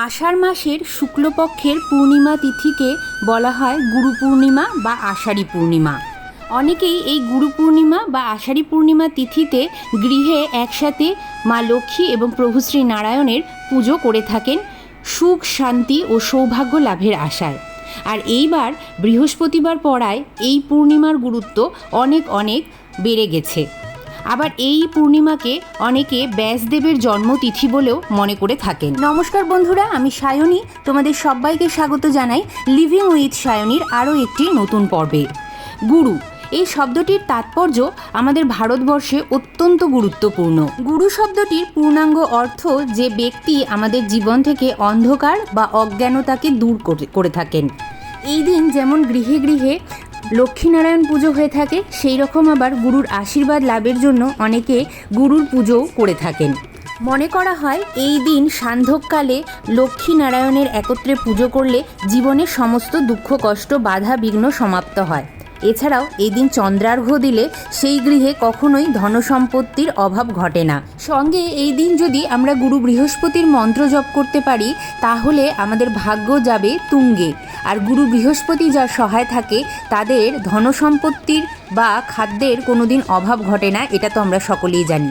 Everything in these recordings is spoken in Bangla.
আষাঢ় মাসের শুক্লপক্ষের পূর্ণিমা তিথিকে বলা হয় গুরু পূর্ণিমা বা আষাঢ়ী পূর্ণিমা। অনেকেই এই গুরু পূর্ণিমা বা আষাঢ়ী পূর্ণিমা তিথিতে গৃহে একসাথে মা লক্ষ্মী এবং প্রভু শ্রী নারায়ণের পুজো করে থাকেন। সুখ, শান্তি ও সৌভাগ্য লাভের আশায়। আর এইবার বৃহস্পতিবার পড়ায় এই পূর্ণিমার গুরুত্ব অনেক অনেক বেড়ে গেছে। আবার এই পূর্ণিমাকে অনেকে ব্যাসদেবের জন্মতিথি বলেও মনে করে থাকেন। নমস্কার বন্ধুরা, আমি সায়নী। তোমাদের সবাইকে স্বাগত জানাই লিভিং উইথ সায়নীর আরও একটি নতুন পর্বে। গুরু, এই শব্দটির তাৎপর্য আমাদের ভারতবর্ষে অত্যন্ত গুরুত্বপূর্ণ। গুরু শব্দটির পূর্ণাঙ্গ অর্থ যে ব্যক্তি আমাদের জীবন থেকে অন্ধকার বা অজ্ঞানতাকে দূর করে- করে থাকেন। এই দিন যেমন গৃহে গৃহে লক্ষ্মীনারায়ণ পুজো হয়ে থাকে, সেই রকম আবার গুরুর আশীর্বাদ লাভের জন্য অনেকে গুরুর পুজোও করে থাকেন। মনে করা হয়, এই দিন সান্ধ্যকালে লক্ষ্মীনারায়ণের একত্রে পুজো করলে জীবনের সমস্ত দুঃখ, কষ্ট, বাধা, বিঘ্ন সমাপ্ত হয়। এছাড়াও এদিন চন্দ্রার্ঘ চন্দ্রার্ঘ্য দিলে সেই গৃহে কখনোই ধনসম্পত্তির অভাব ঘটে না। সঙ্গে এই দিন যদি আমরা গুরু বৃহস্পতির মন্ত্র জপ করতে পারি, তাহলে আমাদের ভাগ্য যাবে তুঙ্গে। আর গুরু বৃহস্পতি যার সহায় থাকে, তাদের ধনসম্পত্তির বা খাদ্যের কোনোদিন অভাব ঘটে না, এটা তো আমরা সকলেই জানি।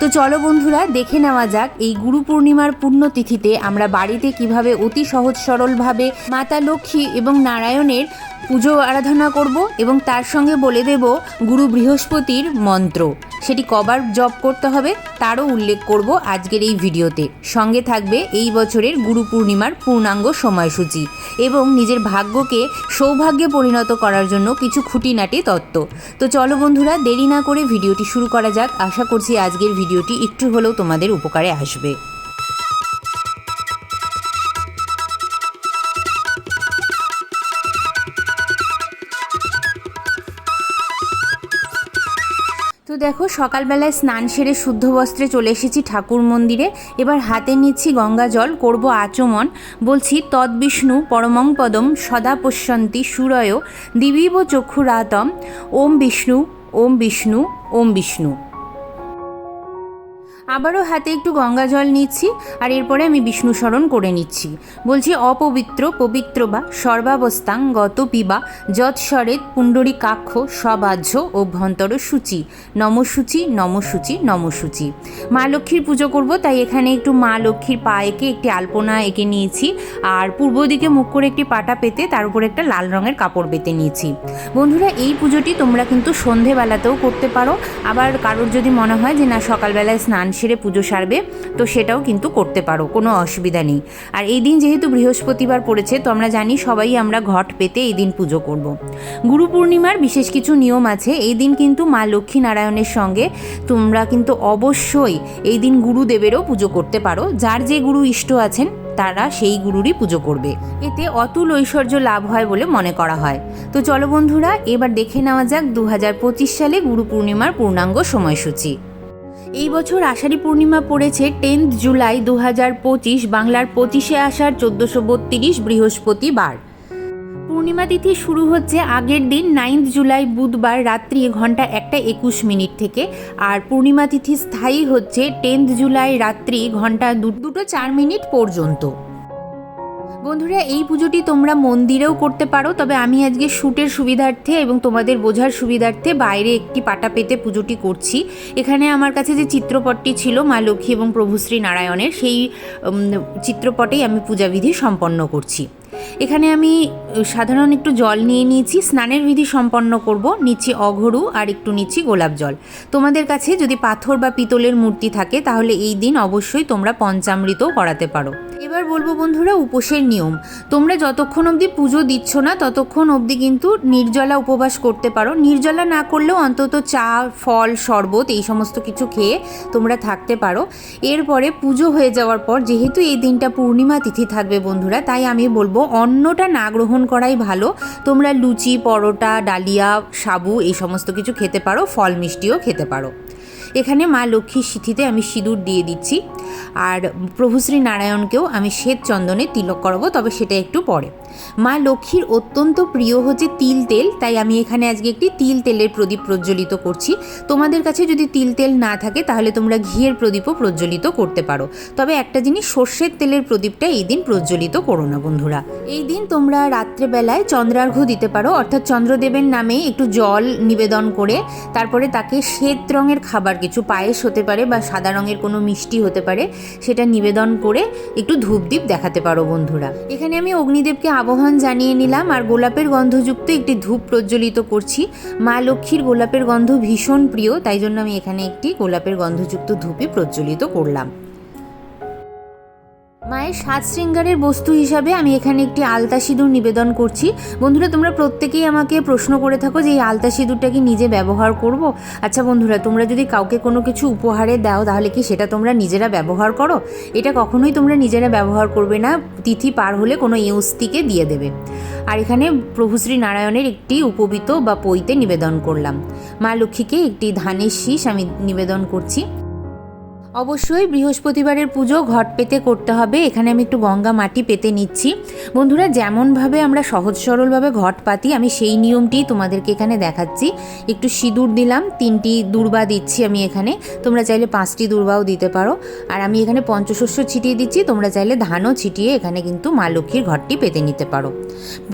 তো চলো বন্ধুরা, দেখে নেওয়া যাক এই গুরু পূর্ণিমার পুণ্যতিথিতে আমরা বাড়িতে কীভাবে অতি সহজ সরলভাবে মাতা লক্ষ্মী এবং নারায়ণের পুজো আরাধনা করব এবং তার সঙ্গে বলে দেব গুরু বৃহস্পতির মন্ত্র। সেটি কবার জব করতে হবে তারও উল্লেখ করব আজকের এই ভিডিওতে। সঙ্গে থাকবে এই বছরের গুরু পূর্ণিমার পূর্ণাঙ্গ সময়সূচি এবং নিজের ভাগ্যকে সৌভাগ্যে পরিণত করার জন্য কিছু খুঁটিনাটি তত্ত্ব। তো চলো বন্ধুরা, দেরি না করে ভিডিওটি শুরু করা যাক। আশা করছি আজকের ভিডিওটি একটু হলেও তোমাদের উপকারে আসবে। দেখো, সকালবেলায় স্নান সেরে শুদ্ধ বস্ত্রে চলে এসেছি ঠাকুর মন্দিরে। এবার হাতে নিচ্ছি গঙ্গা জল, করব আচমন। বলছি তদ্বিষ্ণু পরমং পদম সদা পশ্যন্তি সুরয়, দিবিব চক্ষুরাতম, ওম বিষ্ণু ওম বিষ্ণু ওম বিষ্ণু। আবারও হাতে একটু গঙ্গা জল নিচ্ছি আর এরপরে আমি বিষ্ণু স্মরণ করে নিচ্ছি। বলছি, অপবিত্র, পবিত্র বা সর্বাবস্থাং গত পিবা যৎস্বরেত পুণ্ডরী কাক্ষ সবাহ্য অভ্যন্তর সূচি। নমসূচি নমসূচি নমসূচি মা লক্ষ্মীর পুজো করব, তাই এখানে একটু মা লক্ষ্মীর পা এঁকে একটি আলপনা এঁকে নিয়েছি। আর পূর্ব দিকে মুখ করে একটি পাটা পেতে তার উপরে একটা লাল রঙের কাপড় পেতে নিয়েছি। বন্ধুরা, এই পুজোটি তোমরা কিন্তু সন্ধেবেলাতেও করতে পারো। আবার কারোর যদি মনে হয় যে, না, সকালবেলায় স্নান সেরে পুজো সারবে, তো সেটাও কিন্তু করতে পারো, কোনো অসুবিধা নেই। আর এই দিন যেহেতু বৃহস্পতিবার পড়েছে, তো আমরা জানি সবাই আমরা ঘট পেতে এই দিন পুজো করব। গুরু পূর্ণিমার বিশেষ কিছু নিয়ম আছে, এই দিন কিন্তু মা লক্ষ্মী নারায়ণের সঙ্গে তোমরা কিন্তু অবশ্যই এই দিন গুরুদেবেরও পুজো করতে পারো। যার যে গুরু ইষ্ট আছেন, তারা সেই গুরুরই পুজো করবে। এতে অতুল ঐশ্বর্য লাভ হয় বলে মনে করা হয়। তো চলো বন্ধুরা, এবার দেখে নেওয়া যাক দু হাজার পঁচিশ সালে গুরু পূর্ণিমার পূর্ণাঙ্গ সময়সূচি। এই বছর আষাঢ়ী পূর্ণিমা পড়েছে টেন্থ জুলাই দু হাজার পঁচিশ, বাংলার পঁচিশে আষাঢ় চোদ্দোশো বত্রিশ, বৃহস্পতিবার। পূর্ণিমা তিথি শুরু হচ্ছে আগের দিন নাইন্থ জুলাই বুধবার রাত্রি ঘণ্টা একটা একুশ মিনিট থেকে। আর পূর্ণিমা তিথি স্থায়ী হচ্ছে টেন্থ জুলাই রাত্রি ঘণ্টা দুটো চার মিনিট পর্যন্ত। বন্ধুরা, এই পুজোটি তোমরা মন্দিরেও করতে পারো, তবে আমি আজকে শ্যুটের সুবিধার্থে এবং তোমাদের বোঝার সুবিধার্থে বাইরে একটি পাটা পেতে পুজোটি করছি। এখানে আমার কাছে যে চিত্রপটটি ছিল মা লক্ষ্মী এবং প্রভুশ্রী নারায়ণের, সেই চিত্রপটেই আমি পূজাবিধি সম্পন্ন করছি। এখানে আমি সাধারণ একটু জল নিয়ে নিয়েছি, স্নানের বিধি সম্পন্ন করব নিচ্ছি অঘরু আর একটু নিচ্ছি গোলাপ জল। তোমাদের কাছে যদি পাথর বা পিতলের মূর্তি থাকে, তাহলে এই দিন অবশ্যই তোমরা পঞ্চামৃতও করাতে পারো। এবার বলব বন্ধুরা উপোসের নিয়ম। তোমরা যতক্ষণ অবধি পুজো দিচ্ছ না, ততক্ষণ অবধি কিন্তু নির্জলা উপবাস করতে পারো। নির্জলা না করলেও অন্তত চা, ফল, শরবত এই সমস্ত কিছু খেয়ে তোমরা থাকতে পারো। এরপরে পুজো হয়ে যাওয়ার পর, যেহেতু এই দিনটা পূর্ণিমা তিথি থাকবে বন্ধুরা, তাই আমি বলব অন্নটা না গ্রহণ করাই ভালো। তোমরা লুচি, পরোটা, ডালিয়া, সাবু এই সমস্ত কিছু খেতে পারো, ফল মিষ্টিও খেতে পারো। এখানে মা লক্ষ্মীর সিথিতে আমি সিঁদুর দিয়ে দিচ্ছি। আর প্রভুশ্রী নারায়ণকেও আমি শ্বেত চন্দনে তিলক করাবো, তবে সেটা একটু পরে। মা লক্ষ্মীর অত্যন্ত প্রিয় হচ্ছে তিল তেল, তাই আমি এখানে আজকে একটি তিল তেলের প্রদীপ প্রজ্বলিত করছি। তোমাদের কাছে যদি তিল তেল না থাকে, তাহলে তোমরা ঘিয়ের প্রদীপও প্রজ্বলিত করতে পারো। তবে একটা জিনিস, সর্ষের তেলের প্রদীপটা এই দিন প্রজ্বলিত করো না, বন্ধুরা। এই দিন তোমরা রাত্রেবেলায় চন্দ্রার্ঘ্য দিতে পারো, অর্থাৎ চন্দ্রদেবের নামে একটু জল নিবেদন করে, তারপরে তাকে শ্বেত রঙের খাবার কিছু পায়েস হতে পারে বা সাদা রঙের কোনো মিষ্টি হতে পারে, সেটা নিবেদন করে একটু ধূপদীপ দেখাতে পারো বন্ধুরা। এখানে আমি অগ্নিদেবকে আবহান জানিয়ে নিলাম, আর গোলাপের গন্ধযুক্ত একটি ধূপ প্রজ্বলিত করছি। মা লক্ষ্মীর গোলাপের গন্ধ ভীষণ প্রিয়, তাই জন্য আমি এখানে একটি গোলাপের গন্ধযুক্ত ধূপই প্রজ্বলিত করলাম। মায়ের সাজ শৃঙ্গারের বস্তু হিসাবে আমি এখানে একটি আলতা সিঁদুর নিবেদন করছি। বন্ধুরা, তোমরা প্রত্যেকেই আমাকে প্রশ্ন করে থাকো যে এই আলতা সিঁদুরটা কি নিজে ব্যবহার করব? আচ্ছা বন্ধুরা, তোমরা যদি কাউকে কোনো কিছু উপহারে দাও, তাহলে কি সেটা তোমরা নিজেরা ব্যবহার করো? এটা কখনোই তোমরা নিজেরা ব্যবহার করবে না, তিথি পার হলে কোনো ইউস্তিকে দিয়ে দেবে। আর এখানে প্রভুশ্রী নারায়ণের একটি উপবিত বা পইতে নিবেদন করলাম। মা লক্ষ্মীকে একটি ধানের শীষ আমি নিবেদন করছি। অবশ্যই বৃহস্পতিবারের পুজো ঘট পেতে করতে হবে। এখানে আমি একটু গঙ্গা মাটি পেতে নিচ্ছি। বন্ধুরা, যেমনভাবে আমরা সহজ সরলভাবে ঘট পাতি, আমি সেই নিয়মটিই তোমাদেরকে এখানে দেখাচ্ছি। একটু সিঁদুর দিলাম, তিনটি দুর্বা দিচ্ছি আমি এখানে। তোমরা চাইলে পাঁচটি দুর্বাও দিতে পারো। আর আমি এখানে পঞ্চশস্য ছিটিয়ে দিচ্ছি, তোমরা চাইলে ধানও ছিটিয়ে এখানে কিন্তু মা লক্ষ্মীর ঘরটি পেতে নিতে পারো।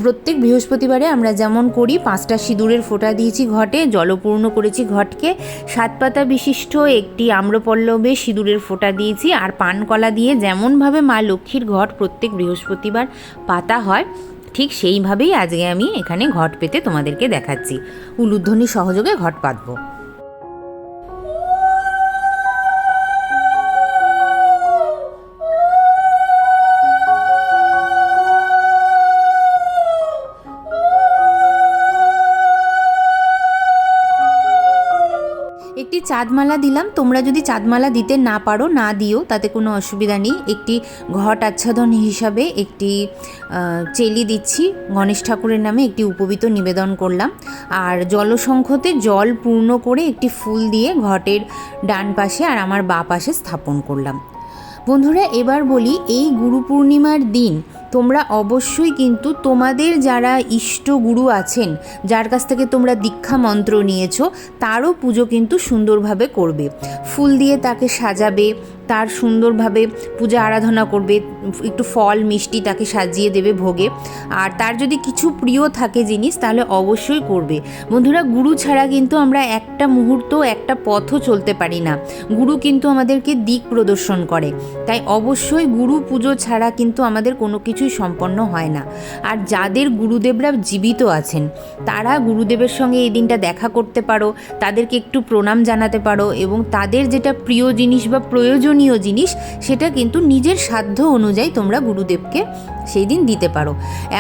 প্রত্যেক বৃহস্পতিবারে আমরা যেমন করি, পাঁচটা সিঁদুরের ফোঁটা দিয়েছি ঘটে, জলপূর্ণ করেছি ঘটকে। সাত পাতা বিশিষ্ট একটি আম্রপল্লবে সিঁদুরের ফোঁটা দিয়েছি আর পানকলা দিয়ে যেমনভাবে মা লক্ষ্মীর ঘট প্রত্যেক বৃহস্পতিবার পাতা হয়, ঠিক সেইভাবেই আজকে আমি এখানে ঘট পেতে তোমাদেরকে দেখাচ্ছি। উলুধ্বনি সহযোগে ঘট পাতবো চাঁদমালা দিলাম। তোমরা যদি চাঁদমালা দিতে না পারো, না দিও, তাতে কোনো অসুবিধা নেই। একটি ঘট আচ্ছাদন হিসাবে একটি চেলি দিচ্ছি। গণেশ ঠাকুরের নামে একটি উপবিত নিবেদন করলাম। আর জলসংখ্যতে জল পূর্ণ করে একটি ফুল দিয়ে ঘটের ডান পাশে আর আমার বা পাশে স্থাপন করলাম। বন্ধুরা, এবার বলি এই গুরু পূর্ণিমার দিন। তোমরা অবশ্যই কিন্তু তোমাদের যারা ইষ্ট গুরু আছেন, যার কাছ থেকে তোমরা দীক্ষা মন্ত্র নিয়েছো, তারও পুজো কিন্তু সুন্দরভাবে করবে। ফুল দিয়ে তাকে সাজাবে তার সুন্দরভাবে পূজা আরাধনা করবে, একটু ফল, মিষ্টি তাকে সাজিয়ে দেবে ভোগে। আর তার যদি কিছু প্রিয় থাকে জিনিস, তাহলে অবশ্যই করবে। বন্ধুরা, গুরু ছাড়া কিন্তু আমরা একটা মুহূর্ত, একটা পথও চলতে পারি না। গুরু কিন্তু আমাদেরকে দিক প্রদর্শন করে। তাই অবশ্যই গুরু পুজো ছাড়া কিন্তু আমাদের কোনো কিছুই সম্পন্ন হয় না। আর যাদের গুরুদেবরা জীবিত আছেন, তারা গুরুদেবের সঙ্গে এই দিনটা দেখা করতে পারো, তাদেরকে একটু প্রণাম জানাতে পারো এবং তাদের যেটা প্রিয় জিনিস বা প্রয়োজনীয় জিনিস, সেটা কিন্তু নিজের সাধ্য অনুযায়ী তোমরা গুরুদেবকে সেই দিন দিতে পারো।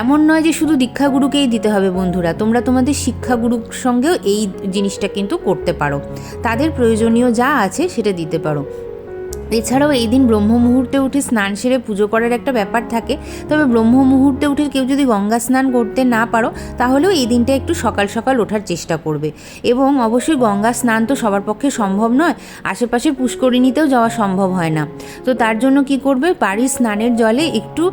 এমন নয় যে শুধু দীক্ষাগুরুকেই দিতে হবে বন্ধুরা, তোমরা তোমাদের শিক্ষাগুরুর সঙ্গেও এই জিনিসটা কিন্তু করতে পারো। তাদের প্রয়োজনীয় যা আছে সেটা দিতে পারো। এছাড়াও এই দিন ব্রহ্ম মুহূর্তে উঠে স্নান সেরে পুজো করার একটা ব্যাপার থাকে। তবে ব্রহ্ম মুহূর্তে উঠে কেউ যদি গঙ্গা স্নান করতে না পারো, তাহলেও এই দিনটা একটু সকাল সকাল ওঠার চেষ্টা করবে। এবং অবশ্যই গঙ্গা স্নান তো সবার পক্ষে সম্ভব নয় আশেপাশে পুষ্করিণীতেও যাওয়া সম্ভব হয় না। তো তার জন্য কি করবে? বাড়ির স্নানের জলে একটু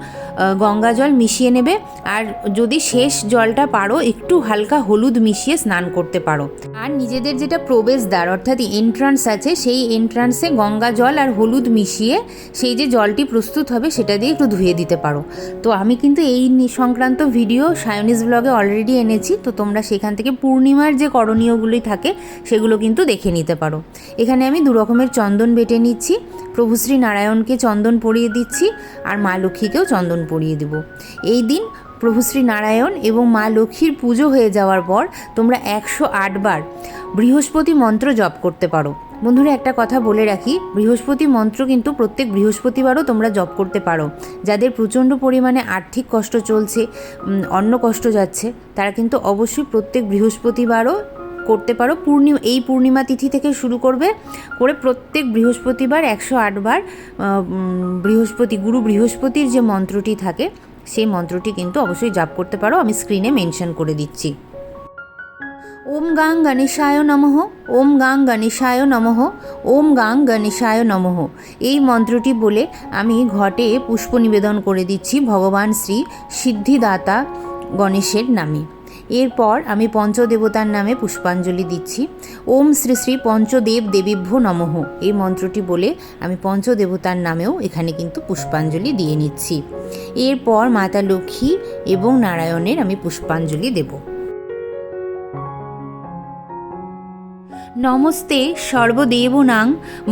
গঙ্গা জল মিশিয়ে নেবে। আর যদি শেষ জলটা পারো, একটু হালকা হলুদ মিশিয়ে স্নান করতে পারো। আর নিজেদের যেটা প্রবেশদ্বার, অর্থাৎ এন্ট্রান্স আছে, সেই এন্ট্রান্সে গঙ্গা জল আর হলুদ মিশিয়ে সেই যে জলটি প্রস্তুত হবে সেটা দিয়ে একটু ধুয়ে দিতে পারো। তো আমি কিন্তু এই সংক্রান্ত ভিডিও সায়নিস ব্লগে অলরেডি এনেছি, তো তোমরা সেখান থেকে পূর্ণিমার যে করণীয়গুলি থাকে সেগুলো কিন্তু দেখে নিতে পারো। এখানে আমি দু রকমের চন্দন বেটে নিচ্ছি প্রভু শ্রী নারায়ণকে চন্দন পরিয়ে দিচ্ছি আর মা লক্ষ্মীকেও চন্দন পরিয়ে দেব। এই দিন প্রভু শ্রী নারায়ণ এবং মা লক্ষ্মীর পুজো হয়ে যাওয়ার পর তোমরা একশো আটবার বৃহস্পতি মন্ত্র জপ করতে পারো। বন্ধুরা, একটা কথা বলে রাখি, বৃহস্পতি মন্ত্র কিন্তু প্রত্যেক বৃহস্পতিবারও তোমরা জপ করতে পারো। যাদের প্রচণ্ড পরিমাণে আর্থিক কষ্ট চলছে অন্ন কষ্ট যাচ্ছে, তারা কিন্তু অবশ্যই প্রত্যেক বৃহস্পতিবারও করতে পারো। পূর্ণিমা এই পূর্ণিমা তিথি থেকে শুরু করবে, করে প্রত্যেক বৃহস্পতিবার একশো আটবার বৃহস্পতি, গুরু বৃহস্পতির যে মন্ত্রটি থাকে, সেই মন্ত্রটি কিন্তু অবশ্যই জাপ করতে পারো। আমি স্ক্রিনে মেনশন করে দিচ্ছি। ওম গাং গণেশায় নমঃ। ওম গাং গণেশায় নমঃ। ওম গাং গণেশায় নমঃ। এই মন্ত্রটি বলে আমি ঘটে পুষ্প নিবেদন করে দিচ্ছি ভগবান শ্রী সিদ্ধিদাতা গণেশের নামে। এরপর আমি পঞ্চদেবতার নামে পুষ্পাঞ্জলি দিচ্ছি। ওম শ্রী শ্রী পঞ্চদেব দেবীভ্য নমঃ। এই মন্ত্রটি বলে আমি পঞ্চদেবতার নামেও এখানে কিন্তু পুষ্পাঞ্জলি দিয়ে নিচ্ছি। এরপর মাতা লক্ষ্মী এবং নারায়ণের আমি পুষ্পাঞ্জলি দেবো। নমস্তে সর্বদেবনাং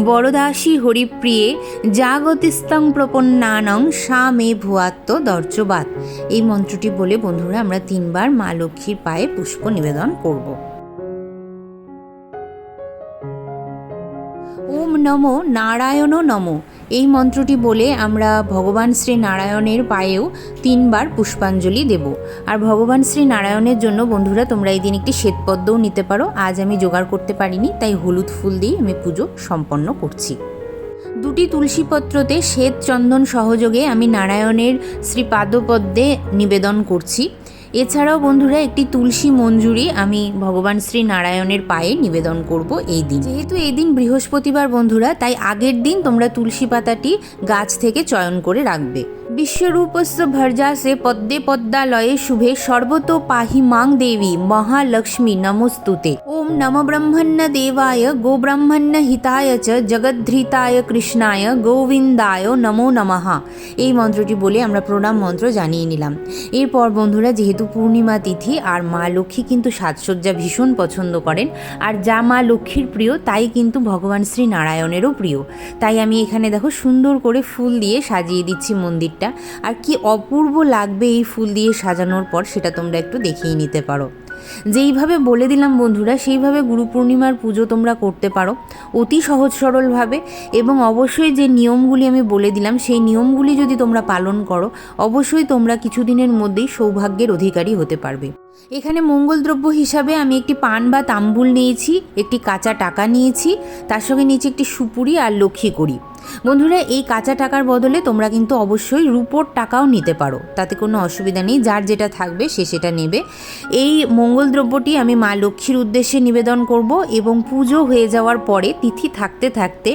বরদাসী হরিপ্রিয়ে জাগতিস্তং প্রপন্নানং সা মে ভুয়াত্ম দর্যবাদ। এই মন্ত্রটি বলে বন্ধুরা আমরা তিনবার মা লক্ষ্মীর পায়ে পুষ্প নিবেদন করব। ওম নমো নারায়ণ নমো। এই মন্ত্রটি বলে আমরা ভগবান শ্রী নারায়ণের পায়েও তিনবার পুষ্পাঞ্জলি দেব। আর ভগবান শ্রী নারায়ণের জন্য বন্ধুরা, তোমরা এই দিন একটি শ্বেতপদ্মও নিতে পারো। আজ আমি জোগাড় করতে পারিনি, তাই হলুদ ফুল দিয়ে আমি পুজো সম্পন্ন করছি। দুটি তুলসীপত্রতে শ্বেত চন্দন সহযোগে আমি নারায়ণের শ্রী পাদপদ্মে নিবেদন করছি। এছাড়াও বন্ধুরা, একটি তুলসী মঞ্জুরি আমি ভগবান শ্রী নারায়ণের পায়ে নিবেদন করব এই দিন। যেহেতু এই দিন বৃহস্পতিবার বন্ধুরা, তাই আগের দিন তোমরা তুলসী পাতাটি গাছ থেকে চয়ন করে রাখবে। বিশ্বরূপস্য ভর্জাসে পদ্মে পদ্মালয়ে শুভে সর্বত পাহি মাং দেবী মহালক্ষ্মী নমস্তুতে। ওম নম ব্রহ্মণ্য দেবায়, গো ব্রহ্মণ্য হিতায় চ জগদ্ধৃতায় কৃষ্ণায়, গোবিন্দায় নমো নমঃ। এই মন্ত্রটি বলে আমরা প্রণাম মন্ত্র জানিয়ে নিলাম। এরপর বন্ধুরা, যেহেতু পূর্ণিমা তিথি আর মা লক্ষ্মী কিন্তু সাজসজ্জা ভীষণ পছন্দ করেন। আর যা মা লক্ষ্মীর প্রিয়, তাই কিন্তু ভগবান শ্রী নারায়ণেরও প্রিয়। তাই আমি এখানে দেখো সুন্দর করে ফুল দিয়ে সাজিয়ে দিচ্ছি মন্দিরটা। আর কি অপূর্ব লাগবে এই ফুল দিয়ে সাজানোর পর, সেটা তোমরা একটু দেখিয়ে নিতে পারো। যেইভাবে বলে দিলাম বন্ধুরা, সেইভাবে গুরু পূর্ণিমার পুজো তোমরা করতে পারো অতি সহজ সরলভাবে এবং অবশ্যই যে নিয়মগুলি আমি বলে দিলাম, সেই নিয়মগুলি যদি তোমরা পালন করো, অবশ্যই তোমরা কিছুদিনের মধ্যেই সৌভাগ্যের অধিকারী হতে পারবে। এখানে মঙ্গলদ্রব্য হিসাবে আমি একটি পান বা তাম্বুল নিয়েছি, একটি কাঁচা টাকা নিয়েছি, তার সঙ্গে নিয়েছি একটি সুপুরি আর লক্ষ্মী করি বন্ধুরা, এই কাঁচা টাকার বদলে তোমরা কিন্তু অবশ্যই রুপোর টাকাও নিতে পারো। তাতে কোনো অসুবিধা নেই, যার যেটা থাকবে সে সেটা নেবে। এই মঙ্গল দ্রব্যটি আমি মা লক্ষ্মীর উদ্দেশ্যে নিবেদন করব এবং পুজো হয়ে যাওয়ার পরে তিথি থাকতে থাকতে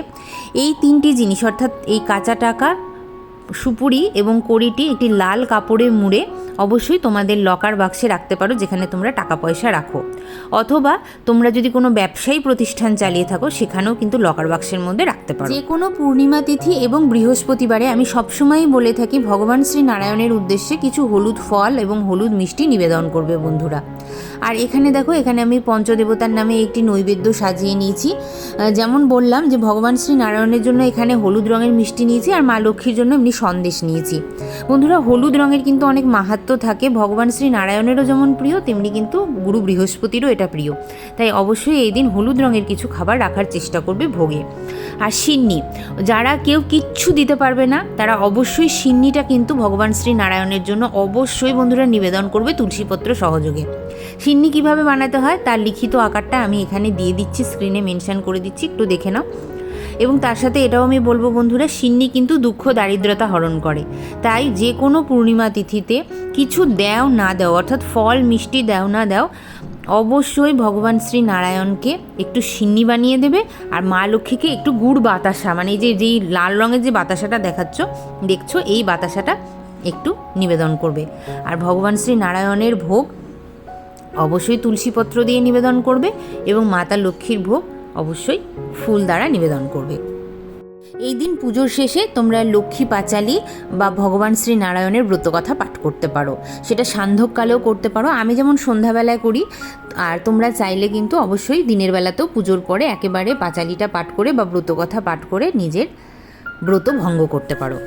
এই তিনটি জিনিস, অর্থাৎ এই কাঁচা টাকা সুপুরি এবং কড়িটি একটি লাল কাপড়ে মুড়ে অবশ্যই তোমাদের লকার বাক্সে রাখতে পারো, যেখানে তোমরা টাকা পয়সা রাখো। অথবা তোমরা যদি কোনো ব্যবসায়ী প্রতিষ্ঠান চালিয়ে থাকো, সেখানেও কিন্তু লকার বাক্সের মধ্যে রাখতে পারো। যে কোনো পূর্ণিমা তিথি এবং বৃহস্পতিবারে আমি সবসময়ই বলে থাকি, ভগবান শ্রী নারায়ণের উদ্দেশ্যে কিছু হলুদ ফল এবং হলুদ মিষ্টি নিবেদন করবে বন্ধুরা। আর এখানে দেখো, এখানে আমি পঞ্চদেবতার নামে একটি নৈবেদ্য সাজিয়ে নিয়েছি। যেমন বললাম যে ভগবান শ্রী নারায়ণের জন্য এখানে হলুদ রঙের মিষ্টি নিয়েছি আর মা লক্ষ্মীর জন্য এমনি সন্দেশ নিয়েছি। বন্ধুরা, হলুদ রঙের কিন্তু অনেক মাহাত্ম থাকে। ভগবান শ্রী নারায়ণেরও যেমন প্রিয়, তেমনি কিন্তু গুরু বৃহস্পতিরও এটা প্রিয়। তাই অবশ্যই এই দিন হলুদ রঙের কিছু খাবার রাখার চেষ্টা করবে ভোগে। আর সিন্নি, যারা কেউ কিচ্ছু দিতে পারবে না, তারা অবশ্যই সিন্নিটা কিন্তু ভগবান শ্রী নারায়ণের জন্য অবশ্যই বন্ধুরা নিবেদন করবে তুলসীপত্র সহযোগে। সিন্নি কীভাবে বানাতে হয়, তার লিখিত আকারটা আমি এখানে দিয়ে দিচ্ছি স্ক্রিনে মেনশন করে দিচ্ছি, একটু দেখে নাও। এবং তার সাথে এটাও আমি বলব বন্ধুরা, সিন্নি কিন্তু দুঃখ দারিদ্রতা হরণ করে। তাই যে কোনো পূর্ণিমা তিথিতে কিছু দেও না দেও, অর্থাৎ ফল, মিষ্টি দেও না দেও, অবশ্যই ভগবান শ্রী নারায়ণকে একটু সিন্নি বানিয়ে দেবে আর মা লক্ষ্মীকে একটু গুড় বাতাসা মানে এই যে, যেই লাল রঙের যে বাতাসাটা দেখাচ্ছ, দেখছ, এই বাতাসাটা একটু নিবেদন করবে। আর ভগবান শ্রী নারায়ণের ভোগ অবশ্যই তুলসীপত্র দিয়ে নিবেদন করবে এবং মাতা লক্ষ্মীর ভোগ অবশ্যই ফুল দ্বারা নিবেদন করবে। এই দিন পুজোর শেষে তোমরা লক্ষ্মী পাঁচালি বা ভগবান শ্রী নারায়ণের ব্রতকথা পাঠ করতে পারো। সেটা সান্ধ্যকালেও করতে পারো। আমি যেমন সন্ধ্যাবেলায় করি, আর তোমরা চাইলে কিন্তু অবশ্যই দিনের বেলাতেও পুজোর পরে একেবারে পাঁচালিটা পাঠ করে বা ব্রতকথা পাঠ করে নিজের ব্রত ভঙ্গ করতে পারো।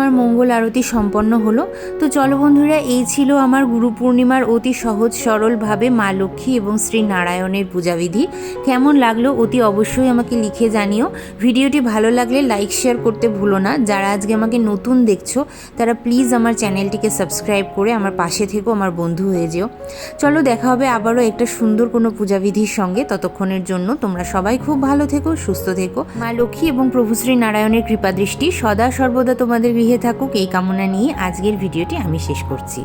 আমার মঙ্গল আরতি সম্পন্ন হলো। তো চলো বন্ধুরা, এই ছিল আমার গুরু পূর্ণিমার অতি সহজ সরলভাবে মা লক্ষ্মী এবং শ্রী নারায়ণের পূজাবিধি। কেমন লাগল অতি অবশ্যই আমাকে লিখে জানিও। ভিডিওটি ভালো লাগলে লাইক, শেয়ার করতে ভুলো না। যারা আজকে আমাকে নতুন দেখছ, তারা প্লিজ আমার চ্যানেলটিকে সাবস্ক্রাইব করে আমার পাশে থেকো, আমার বন্ধু হয়ে যেও। চলো দেখা হবে আবারও একটা সুন্দর কোনো পূজাবিধির সঙ্গে। ততক্ষণের জন্য তোমরা সবাই খুব ভালো থেকো, সুস্থ থেকো। মা লক্ষ্মী এবং প্রভু শ্রী নারায়ণের কৃপাদৃষ্টি সদা সর্বদা তোমাদের গৃহে থাকুক এই কামনা নিয়ে আজকের ভিডিওটি আমি শেষ করছি।